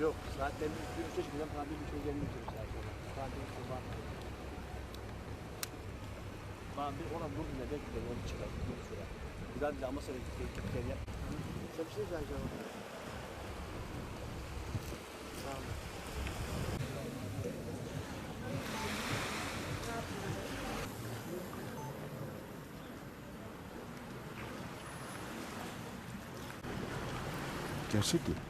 Yok saatlerini bir üçe çıkacağım. Saat bir üçe gelmek üzere saat sonra. Saat bir üçe bana. Bana bir ona dur ne de onu çıkar. Bir süre. Güzel bir ama sonra gittik gel. Sen bir şey söyleyeceğim. Sağ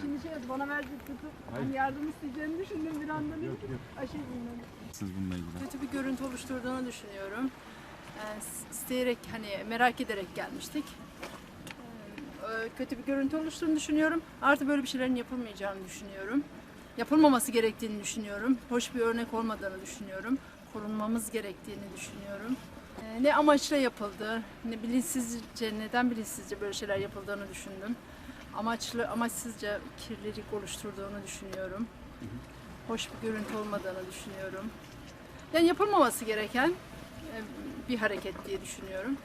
Şimdi şey oldu, bana verdi tutup hani yardım isteyeceğini düşündüm bir anda. Yok. Aşırı. Siz bununla ilgili. kötü bir görüntü oluşturduğunu düşünüyorum. Yani isteyerek hani merak ederek gelmiştik. Ee, Kötü bir görüntü oluştuğunu düşünüyorum. Artı böyle bir şeylerin yapılmayacağını düşünüyorum. Yapılmaması gerektiğini düşünüyorum. Hoş bir örnek olmadığını düşünüyorum. Korunmamız gerektiğini düşünüyorum. Ee, Ne amaçla yapıldı, ne bilinçsizce, neden bilinçsizce böyle şeyler yapıldığını düşündüm. Amaçlı, amaçsızca kirlilik oluşturduğunu düşünüyorum. Hoş bir görüntü olmadığını düşünüyorum. Yani yapılmaması gereken e, bir hareket diye düşünüyorum.